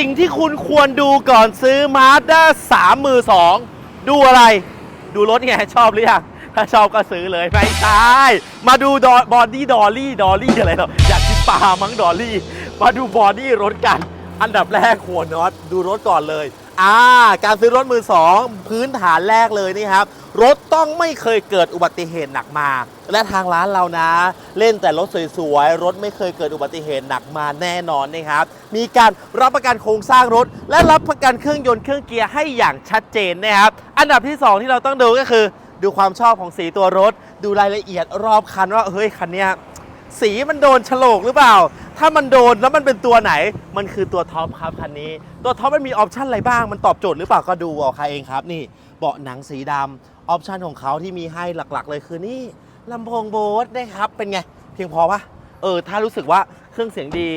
สิ่งที่คุณควรดูก่อนซื้อมาด้าสามมือสองดูอะไร ดูรถไงชอบหรือยังถ้าชอบก็ซื้อเลยไม่ใช่มาดูดอบอดี้ดอลลี่ดอลลี่อะไรหรออยากกินปลามั้งดอลลี่ มาดูบอดี้รถกัน อันดับแรกหัวน็อตดูรถก่อนเลย อ่าการซื้อรถมือสองพื้นฐานแรกเลยนี่ครับ รถต้องไม่เคยเกิดอุบัติเหตุหนักมา และทางร้านเรานะ เล่นแต่รถสวยๆ รถไม่เคยเกิดอุบัติเหตุหนักมาแน่นอนนะครับ มีการรับประกันโครงสร้างรถ และรับประกันเครื่องยนต์เครื่องเกียร์ให้อย่างชัดเจนนะครับ อันดับที่ 2 ที่เราต้องดูก็คือ ดูความชอบของสีตัวรถ ดูรายละเอียดรอบคันว่าเฮ้ยคันเนี้ยสีมันโดนฉลกหรือเปล่า ถ้ามันโดนแล้วมันเป็นตัวไหน มันคือตัวท็อปครับคันนี้ ตัวท็อปมันมีออปชันอะไรบ้าง มันตอบโจทย์หรือเปล่าก็ดูเอาใครเองครับ นี่เบาะหนังสีดำออปชันของเขาที่มีให้หลักๆ เลยคือนี่ลำโพงโบสนะครับ เป็นไง เพียงพอปะเออ ถ้ารู้สึกว่าเครื่องเสียงดี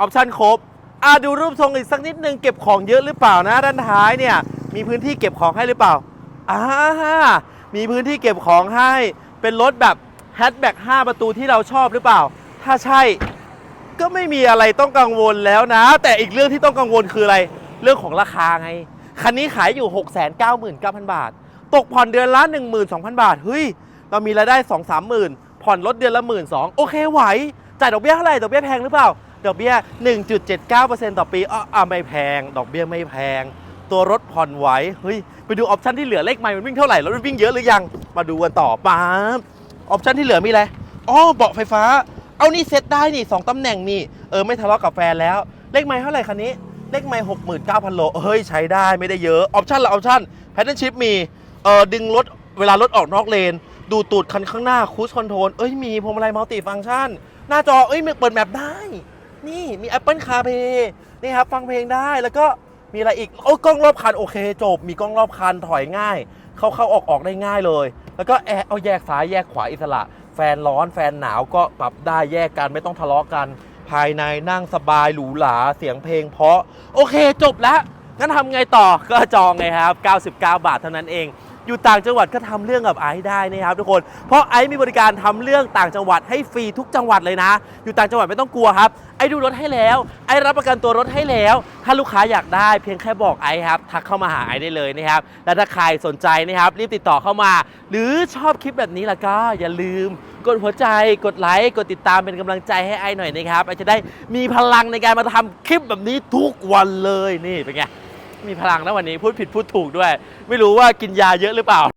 ออปชันครบอะดูรูปทรงอีกสักนิดนึงเก็บของเยอะหรือเปล่านะด้านท้ายเนี่ย มีพื้นที่เก็บของให้หรือเปล่าอ่ามีพื้นที่เก็บของให้ เป็นรถแบบแฮชแบ็ก5ประตูที่เราชอบหรือเปล่า ถ้าใช่ ก็ไม่มีอะไรต้องกังวลแล้วนะ แต่อีกเรื่องที่ต้องกังวลคืออะไร เรื่องของราคาไง คันนี้ขายอยู่ 699,000 บาท ตกผ่อนเดือนละ 12,000 บาท เฮ้ย เรามีรายได้ 2 3หมื่นผ่อนรถเดือนละ1 2ื่นโอเคไหว จ่ายดอกเบี้ยเท่าไหร่ ดอกเบี้ยแพงหรือเปล่า ดอกเบี้ย 1.79%ต่อปีอ้อไม่แพง ดอกเบี้ยไม่แพง ตัวรถผ่อนไหว เฮ้ย ไปดูออปชันที่เหลือเลขไมล์มันวิ่งเท่าไหร่แล้วมันวิ่งเยอะหรือยัง มาดูกันต่อป๊าบออปชันที่เหลือมีอะไร อ๋อ เบาะไฟฟ้า เอานี่เซ็ตได้นี่สองตำแหน่งนี่เออไม่ทะเลาะกับแฟนแล้ว เลขไมล์เท่าไหร่คันนี้ เลขไมล์หกหมื่นเก้าพันโลเฮ้ยใช้ได้ไม่ได้เยอะออปชันละออปชันแพทเทิร์นชิพมีเออดึงรถเวลารถออกนอกเลน ดูตูดคันข้างหน้าคูสคอนโทรลเอ้ยมีพวงมาลัยมัลติฟังก์ชัน หน้าจอเอ้ยมันเปิดแมปได้ นี่มี Apple CarPlay นี่ครับฟังเพลงได้แล้วก็มีอะไรอีกโอ้กล้องรอบคันโอเคจบ มีกล้องรอบคันถอยง่าย เข้าเข้าออกออกได้ง่ายเลย แล้วก็แอร์เอาแยกซ้ายแยกขวาอิสระ ฟนร้อนแฟนหนาวก็ปรับได้แยกกันไม่ต้องทะเลาะกัน ภายในนั่งสบายหรูหราเสียงเพลงเพราะ โอเคจบแล้วงั้นทำไงต่อก็จองไงครับ 99 บาทเท่านั้นเองอยู่ต่างจังหวัดก็ทำเรื่องกับไอซ์ได้นะครับทุกคน เพราะไอซ์มีบริการทำเรื่องต่างจังหวัดให้ฟรีทุกจังหวัดเลยนะ อยู่ต่างจังหวัดไม่ต้องกลัวครับ ไอซ์ดูรถให้แล้ว ไอซ์รับประกันตัวรถให้แล้ว ถ้าลูกค้าอยากได้เพียงแค่บอกไอซ์ครับ ทักเข้ามาหาไอซ์ได้เลยนะครับ และถ้าใครสนใจนะครับรีบติดต่อเข้ามา หรือชอบคลิปแบบนี้แล้วก็อย่าลืม กดหัวใจกดไลค์กดติดตามเป็นกำลังใจให้ไอ้หน่อยนะครับไอ้จะได้มีพลังในการมาทำคลิปแบบนี้ทุกวันเลยนี่เป็นไงมีพลังนะวันนี้พูดผิดพูดถูกด้วย ไม่รู้ว่ากินยาเยอะหรือเปล่า